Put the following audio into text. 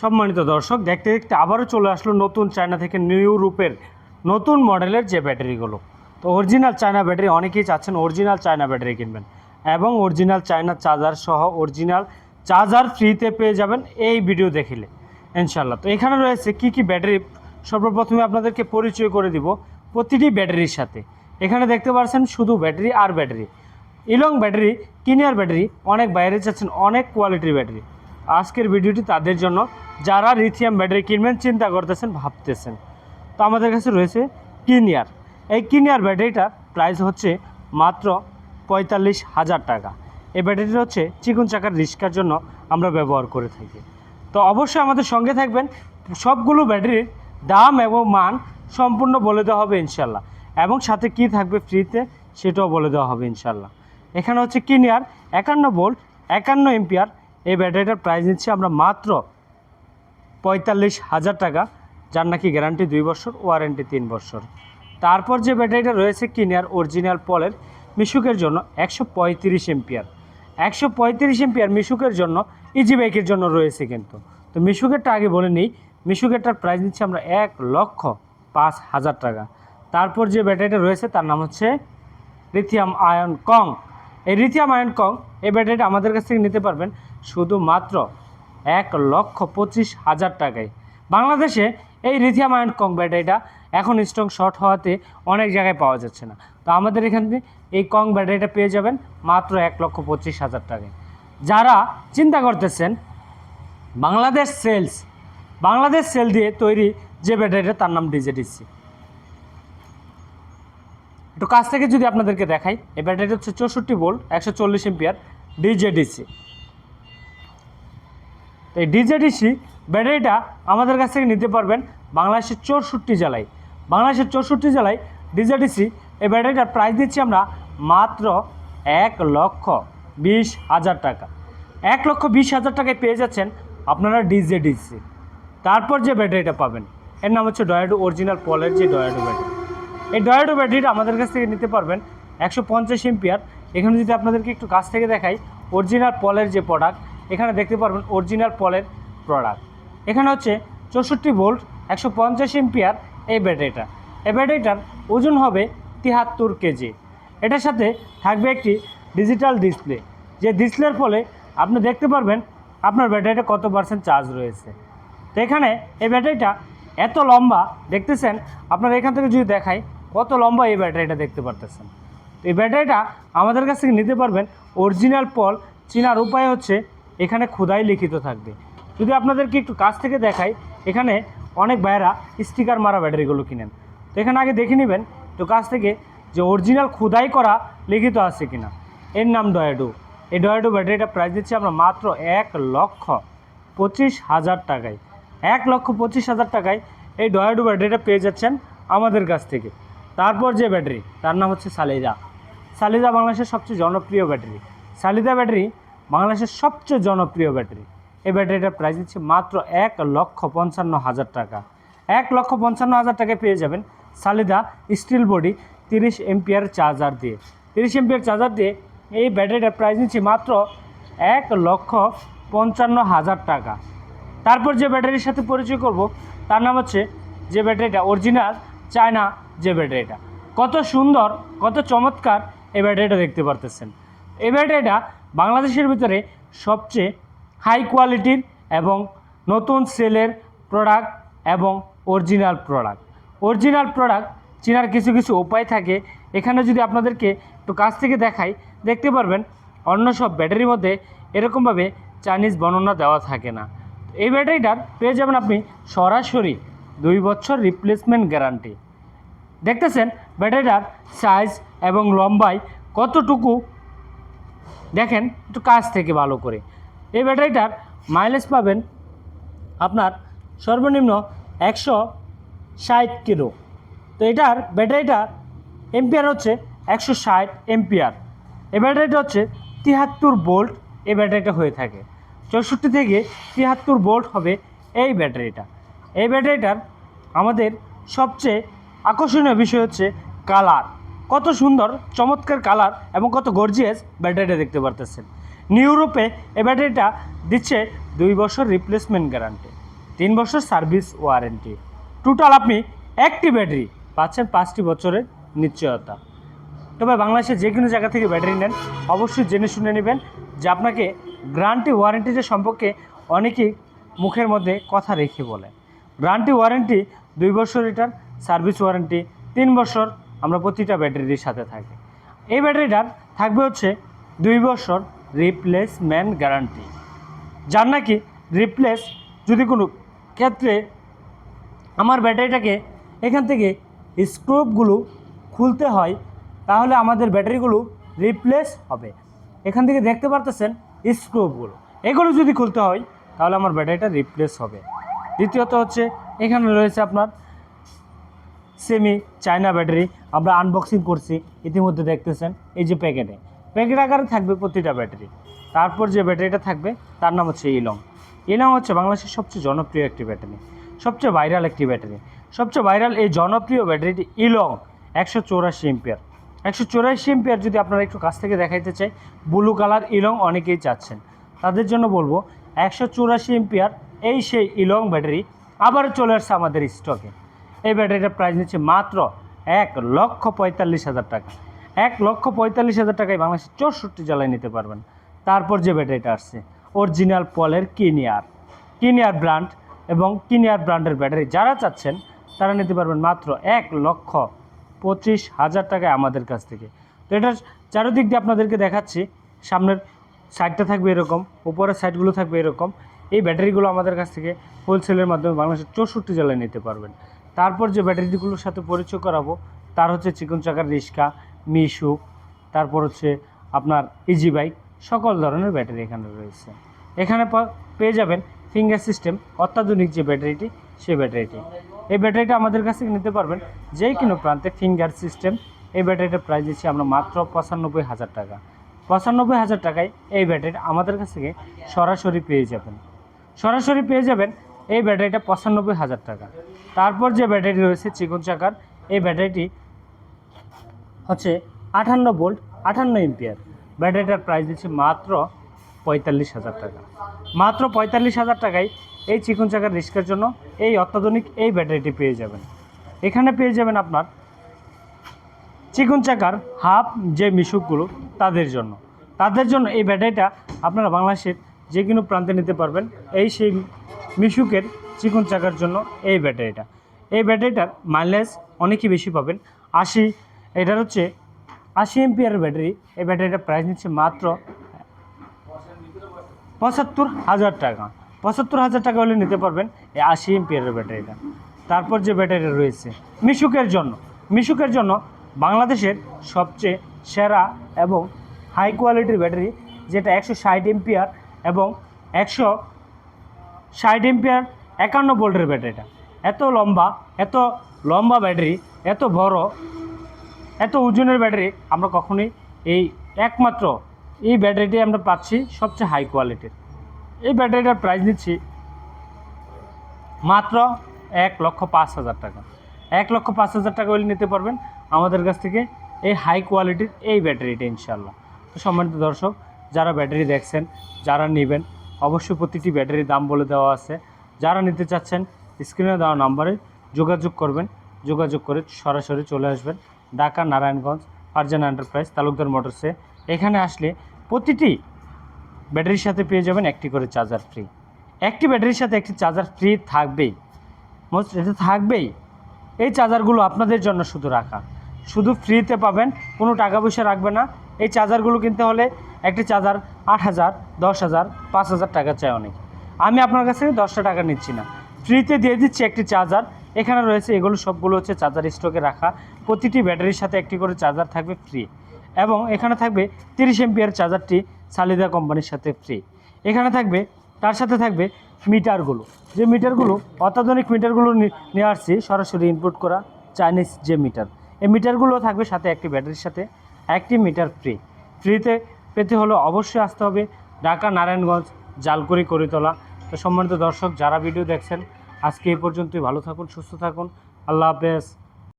সম্মানিত দর্শক, দেখতে দেখতে আবারও চলে আসলো নতুন চায়না থেকে নিউ রূপের নতুন মডেলের যে ব্যাটারিগুলো। তো অরিজিনাল চায়না ব্যাটারি, অনেকেই চাচ্ছেন অরিজিনাল চায়না ব্যাটারি কিনবেন এবং অরিজিনাল চায়না চার্জার সহ অরিজিনাল চার্জার ফ্রিতে পেয়ে যাবেন এই ভিডিও দেখিলে ইনশাল্লাহ তো এখানে রয়েছে কি কি ব্যাটারি, সর্বপ্রথমে আপনাদেরকে পরিচয় করে দিব প্রতিটি ব্যাটারির সাথে। এখানে দেখতে পাচ্ছেন শুধু ব্যাটারি আর ব্যাটারি। ইলং ব্যাটারি, কিনিয়ার ব্যাটারি, অনেক বাইরে চাচ্ছেন অনেক কোয়ালিটির ব্যাটারি। আজকের ভিডিওটি তাদের জন্য। যারা লিথিয়াম ব্যাটারি কিনবেন, চিন্তা করতেছেন, ভাবতেছেন। তো আমাদের কাছে রয়েছে কিনিয়ার এই কিনিয়ার ব্যাটারিটার প্রাইস হচ্ছে মাত্র পঁয়তাল্লিশ হাজার টাকা। এই ব্যাটারিটা হচ্ছে চিকন চাকার রিস্কার জন্য আমরা ব্যবহার করে থাকি। তো অবশ্যই আমাদের সঙ্গে থাকবেন। সবগুলো ব্যাটারির দাম এবং মান সম্পূর্ণ বলে দেওয়া হবে ইনশাল্লাহ এবং সাথে কি থাকবে ফ্রিতে সেটাও বলে দেওয়া হবে ইনশাল্লাহ এখানে হচ্ছে কিনিয়ার একান্ন ভোল্ট একান্ন এম্পিয়ার এই ব্যাটারিটার প্রাইস নিচ্ছি আমরা মাত্র পঁয়তাল্লিশ হাজার টাকা, যার নাকি গ্যারান্টি দুই বছর ওয়ারেন্টি তিন বছর। তারপর যে ব্যাটারিটা রয়েছে কিনিয়ার অরিজিনাল পলের মিশুকের জন্য একশো পঁয়ত্রিশ এম্পিয়ার। একশো পঁয়ত্রিশ এম্পিয়ার মিশুকের জন্য ইজি বাইকের জন্য রয়েছে কিন্তু। তো মিশুকেরটা আগে বলে নিই, মিশুকেরটার প্রাইস নিচ্ছি আমরা এক লক্ষ পাঁচ হাজার টাকা। তারপর যে ব্যাটারিটা রয়েছে, তার নাম হচ্ছে লিথিয়াম আয়ন কং এই লিথিয়াম আয়ন কং এই ব্যাটারিটা আমাদের কাছ থেকে নিতে পারবেন শুধুমাত্র এক লক্ষ পঁচিশ হাজার টাকায়। বাংলাদেশে এই লিথিয়াম আয়ন কং ব্যাটারিটা এখন স্ট্রং শর্ট হওয়াতে অনেক জায়গায় পাওয়া যাচ্ছে না। তো আমাদের এখান থেকে এই কং ব্যাটারিটা পেয়ে যাবেন মাত্র এক লক্ষ পঁচিশ হাজার টাকায়। যারা চিন্তা করতেছেন, বাংলাদেশ সেলস, বাংলাদেশ সেল দিয়ে তৈরি যে ব্যাটারিটা, তার নাম ডিজেডিসি। একটু কাছ থেকে যদি আপনাদেরকে দেখাই, এই ব্যাটারিটা হচ্ছে চৌষট্টি ভোল্ট, একশো চল্লিশ এম্পিয়ার ডিজেডিসি। এই ডিজেডিসি ব্যাটারিটা আমাদের কাছ থেকে নিতে পারবেন বাংলাদেশের চৌষট্টি জেলায়। বাংলাদেশের চৌষট্টি জেলায় ডিজেডিসি এই ব্যাটারিটার প্রাইস দিচ্ছি আমরা মাত্র এক লক্ষ বিশ হাজার টাকা। এক লক্ষ বিশ হাজার টাকায় পেয়ে যাচ্ছেন আপনারা ডিজেডিসি তারপর যে ব্যাটারিটা পাবেন, এর নাম হচ্ছে ডয়াডো অরিজিনাল পলের যে ডয়াডো ব্যাটারি। এই ডয়াডো ব্যাটারিটা আমাদের কাছ থেকে নিতে পারবেন একশো পঞ্চাশ এম্পিয়ার। এখানে যদি আপনাদেরকে একটু কাছ থেকে দেখাই অরিজিনাল পলের যে প্রোডাক্ট এখানে দেখতে পারবেন অরিজিনাল পলের প্রোডাক্ট এখানে হচ্ছে চৌষট্টি ভোল্ট একশো পঞ্চাশ এম্পিয়ার এই ব্যাটারিটা। এই ব্যাটারিটার ওজন হবে তিয়াত্তর কেজি এটার সাথে থাকবে একটি ডিজিটাল ডিসপ্লে যে ডিসপ্লের ফলে আপনি দেখতে পারবেন আপনার ব্যাটারিটা কত পার্সেন্ট চার্জ রয়েছে। তো এখানে এই ব্যাটারিটা এত লম্বা, দেখতেছেন? আপনারা এখান থেকে যদি দেখাই, কত লম্বা এই ব্যাটারিটা দেখতে পারতেছেন? এই ব্যাটারিটা আমাদের কাছ থেকে নিতে পারবেন অরিজিনাল পল। চিনার উপায় হচ্ছে এখানে খোদাই লিখিত থাকবে। যদি আপনাদেরকে একটু কাছ থেকে দেখাই, এখানে অনেক ভাইয়েরা স্টিকার মারা ব্যাটারিগুলো কিনেন। তো এখানে আগে দেখে নেবেন, তো কাছ থেকে যে অরিজিনাল খোদাই করা লিখিত আছে কিনা। এর নাম ডয়াডো এই ডয়াডো ব্যাটারিটা প্রাইস দিচ্ছি আমরা মাত্র এক লক্ষ পঁচিশ হাজার টাকায়। এক লক্ষ পঁচিশ হাজার টাকায় এই ডয়াডো ব্যাটারিটা পেয়ে যাচ্ছেন আমাদের কাছ থেকে। তারপর যে ব্যাটারি তার নাম হচ্ছে সালিদা সালিদা বাংলাদেশের সবচেয়ে জনপ্রিয় ব্যাটারি সালিদা ব্যাটারি বাংলাদেশের সবচেয়ে জনপ্রিয় ব্যাটারি। এই ব্যাটারিটার প্রাইস দিচ্ছে মাত্র এক লক্ষ পঞ্চান্ন হাজার টাকা। এক লক্ষ পঞ্চান্ন হাজার টাকায় পেয়ে যাবেন সালিদা স্টিল বডি তিরিশ এমপিয়ার চার্জার দিয়ে। তিরিশ এমপিয়ার চার্জার দিয়ে এই ব্যাটারিটার প্রাইস নিচ্ছি মাত্র এক লক্ষ পঞ্চান্ন হাজার টাকা। তারপর যে ব্যাটারির সাথে পরিচয় করব, তার নাম হচ্ছে যে ব্যাটারিটা অরিজিনাল চায়না যে ব্যাটারিটা। কত সুন্দর, কত চমৎকার এই ব্যাটারিটা দেখতে পারতেছেন। এই ব্যাটারিটা বাংলাদেশের ভিতরে সবচেয়ে হাই কোয়ালিটির এবং নতুন সেলের প্রোডাক্ট এবং অরিজিনাল প্রোডাক্ট অরিজিনাল প্রোডাক্ট চেনার কিছু কিছু উপায় থাকে। এখানে যদি আপনাদেরকে একটু কাছ থেকে দেখাই, দেখতে পারবেন অন্য সব ব্যাটারির মধ্যে এরকমভাবে চাইনিজ বর্ণনা দেওয়া থাকে না। এই ব্যাটারিটার পেয়ে যাবেন আপনি সরাসরি দুই বছর রিপ্লেসমেন্ট গ্যারান্টি দেখতেছেন ব্যাটারিটার সাইজ এবং লম্বাই কতটুকু দেখেন, একটু কাছ থেকে ভালো করে। এই ব্যাটারিটার মাইলেজ পাবেন আপনার সর্বনিম্ন একশো ষাট কিলো। তো এটার ব্যাটারিটা এম্পিয়ার হচ্ছে একশো ষাট এম্পিয়ার এই ব্যাটারিটা হচ্ছে তিয়াত্তর বোল্ট এই ব্যাটারিটা হয়ে থাকে। চৌষট্টি থেকে তিয়াত্তর বোল্ট হবে এই ব্যাটারিটা। এই ব্যাটারিটার আমাদের সবচেয়ে আকর্ষণীয় বিষয় হচ্ছে কালার কত সুন্দর, চমৎকার কালার এবং কত গর্জিয়াস ব্যাটারিটা দেখতে পারতেছেন। নিউরোপে এ ব্যাটারিটা দিচ্ছে দুই বছর রিপ্লেসমেন্ট গ্যারান্টি তিন বছর সার্ভিস ওয়ারেন্টি টোটাল আপনি একটি ব্যাটারি পাচ্ছেন পাঁচটি বছরের নিশ্চয়তা। তবে বাংলাদেশের যে কোনো জায়গা থেকে ব্যাটারি নেন, অবশ্যই জেনে শুনে নেবেন যে আপনাকে গ্যারান্টি ওয়ারেন্টির সম্পর্কে অনেকেই মুখের মধ্যে কথা রেখে বলে। গ্রান্টি ওয়ারেন্টি দুই বছর এটার সার্ভিস ওয়ারেন্টি তিন বছর আমরা প্রতিটা ব্যাটারির সাথে থাকি। এই ব্যাটারিটার থাকবে হচ্ছে দুই বছর রিপ্লেসমেন্ট গ্যারান্টি যার নাকি রিপ্লেস যদি কোনো ক্ষেত্রে আমার ব্যাটারিটাকে এখান থেকে স্ক্রুপগুলো খুলতে হয়, তাহলে আমাদের ব্যাটারিগুলো রিপ্লেস হবে। এখান থেকে দেখতে পারতেছেন স্ক্রুপগুলো এগুলো যদি খুলতে হয়, তাহলে আমার ব্যাটারিটা রিপ্লেস হবে। দ্বিতীয়ত হচ্ছে, এখানে রয়েছে আপনার সেমি চায়না ব্যাটারি আমরা আনবক্সিং করছি, ইতিমধ্যে দেখতেছেন, এই যে প্যাকেটে প্যাকেট আকারে থাকবে প্রতিটা ব্যাটারি তারপর যে ব্যাটারিটা থাকবে, তার নাম হচ্ছে ইলং ইলং হচ্ছে বাংলাদেশের সবচেয়ে জনপ্রিয় একটি ব্যাটারি সবচেয়ে ভাইরাল একটি ব্যাটারি সবচেয়ে ভাইরাল এই জনপ্রিয় ব্যাটারিটি ইলং একশো চৌরাশি এম্পিয়ার একশো চৌরাশি এম্পিয়ার যদি আপনারা একটু কাছ থেকে দেখাইতে চাই ব্লু কালার ইলং অনেকেই চাচ্ছেন। তাদের জন্য বলব, একশো চৌরাশি এম্পিয়ার এই সেই ইলং ব্যাটারি আবারও চলে আসছে আমাদের স্টকে এই ব্যাটারিটার প্রাইস নিচ্ছে মাত্র এক লক্ষ পঁয়তাল্লিশ হাজার টাকা। এক লক্ষ পঁয়তাল্লিশ হাজার টাকায় বাংলাদেশের চৌষট্টি জেলায় নিতে পারবেন। তারপর যে ব্যাটারিটা আসছে অরিজিনাল পলের কিনিয়ার কিনিয়ার ব্র্যান্ড এবং কিনিয়ার ব্র্যান্ডের ব্যাটারি যারা চাচ্ছেন, তারা নিতে পারবেন মাত্র এক লক্ষ পঁচিশ হাজার টাকায় আমাদের কাছ থেকে। তো এটা চারিদিক দিয়ে আপনাদেরকে দেখাচ্ছি। সামনের সাইডটা থাকবে এরকম, উপরের সাইডগুলো থাকবে এরকম। এই ব্যাটারিগুলো আমাদের কাছ থেকে হোলসেলের মাধ্যমে বাংলাদেশের চৌষট্টি জেলায় নিতে পারবেন। তারপর যে ব্যাটারিগুলোর সাথে পরিচয় করাবো, তার হচ্ছে চিকন চাকার রিক্সা, মিশু, তারপর হচ্ছে আপনার ইজি বাইক সকল ধরনের ব্যাটারি এখানে রয়েছে। এখানে পেয়ে যাবেন ফিঙ্গার সিস্টেম অত্যাধুনিক যে ব্যাটারিটি, সেই ব্যাটারিটি। এই ব্যাটারিটা আমাদের কাছ থেকে নিতে পারবেন যেই কোনো প্রান্তে ফিঙ্গার সিস্টেম এই ব্যাটারিটার প্রাইস দিচ্ছি আমরা মাত্র পঁচানব্বই হাজার টাকা। পঁচানব্বই হাজার টাকায় এই ব্যাটারিটা আমাদের কাছ থেকে সরাসরি পেয়ে যাবেন। সরাসরি পেয়ে যাবেন এই ব্যাটারিটা পঁচানব্বই হাজার টাকা। তারপর যে ব্যাটারি রয়েছে চিকন চাকার, এই ব্যাটারিটি হচ্ছে আটান্ন ভোল্ট, আঠান্ন এম্পিয়ার। ব্যাটারিটার প্রাইস দিচ্ছে মাত্র পঁয়তাল্লিশ হাজার টাকা। মাত্র পঁয়তাল্লিশ হাজার টাকায় এই চিকন চাকার রিস্কের জন্য এই অত্যাধুনিক এই ব্যাটারিটি পেয়ে যাবেন। এখানে পেয়ে যাবেন আপনার চিকন চাকার হাফ যে মিশুকগুলো তাদের জন্য। তাদের জন্য এই ব্যাটারিটা আপনারা বাংলাদেশের যে কোনো প্রান্তে নিতে পারবেন। এই সেই মিশুকের চিকন চাকার জন্য এই ব্যাটারিটা। এই ব্যাটারিটার মাইলেজ অনেকই বেশি পাবেন। আশি, এটার হচ্ছে আশি এমপিআর ব্যাটারি। এই ব্যাটারিটার প্রাইস নিচ্ছে মাত্র পঁচাত্তর হাজার টাকা। পঁচাত্তর হাজার টাকা হলে নিতে পারবেন এই আশি এমপিয়ারের ব্যাটারিটা। তারপর যে ব্যাটারি রয়েছে, মিশুকের জন্য। মিশুকের জন্য বাংলাদেশের সবচেয়ে সেরা এবং হাই কোয়ালিটির ব্যাটারি, যেটা একশো ষাট এমপিয়ার এবং একশো ষাট এমপিয়ার একান্ন ভোল্টের ব্যাটারিটা এত লম্বা এত লম্বা ব্যাটারি, এত বড়, এত ওজনের ব্যাটারি আমরা কখনোই এই একমাত্র এই ব্যাটারিটি আমরা পাচ্ছি সবচেয়ে হাই কোয়ালিটির এই ব্যাটারিটার প্রাইস নিচ্ছি মাত্র এক লক্ষ পাঁচ হাজার টাকা। এক লক্ষ পাঁচ হাজার টাকা হলে নিতে পারবেন আমাদের কাছ থেকে এই হাই কোয়ালিটির এই ব্যাটারিটা ইনশাল্লাহ তো সম্মানিত দর্শক, যারা ব্যাটারি দেখছেন, যারা নেবেন, অবশ্যই প্রতিটি ব্যাটারির দাম বলে দেওয়া আছে। যারা নিতে চাচ্ছেন স্ক্রিনে দেওয়া নাম্বারে যোগাযোগ করবেন। যোগাযোগ করে সরাসরি চলে আসবেন ঢাকা নারায়ণগঞ্জ ফারজানা এন্টারপ্রাইজ তালুকদার মোটরসে এখানে আসলে প্রতিটি ব্যাটারির সাথে পেয়ে যাবেন একটি করে চার্জার ফ্রি একটি ব্যাটারির সাথে একটি চার্জার ফ্রি থাকবেই। মোস্ট এটা থাকবেই। এই চার্জারগুলো আপনাদের জন্য শুধু রাখা। শুধু ফ্রিতে পাবেন, কোনো টাকা পয়সা রাখবে না। এই চার্জারগুলো কিনতে হলে একটি চার্জার আট হাজার, দশ হাজার, পাঁচ হাজার টাকা চায় অনেক। আমি আপনার কাছ থেকে দশটা টাকা নিচ্ছি না। ফ্রিতে দিয়ে দিচ্ছি একটি চার্জার। এখানে রয়েছে এগুলো সবগুলো হচ্ছে চার্জার স্টকে রাখা। প্রতিটি ব্যাটারির সাথে একটি করে চার্জার থাকবে ফ্রি। এবং এখানে থাকবে তিরিশ এমপিয়ার চার্জারটি সালিদা কোম্পানির সাথে ফ্রি। এখানে থাকবে, তার সাথে থাকবে মিটারগুলো। যে মিটারগুলো, অত্যাধুনিক মিটারগুলো নিয়ে আসছি, সরাসরি ইনপুট করা চাইনিজ যে মিটার। এই মিটারগুলো থাকবে সাথে একটি ব্যাটারির সাথে, একটি মিটার ফ্রি। ফ্রিতে পেতে হলে অবশ্যই আসতে হবে ঢাকা নারায়ণগঞ্জ জালকুড়ি তোলা। তো সম্মানিত দর্শক, যারা ভিডিও দেখছেন, আজকে এই পর্যন্তই। ভালো থাকুন, সুস্থ থাকুন। আল্লাহ হাফেজ।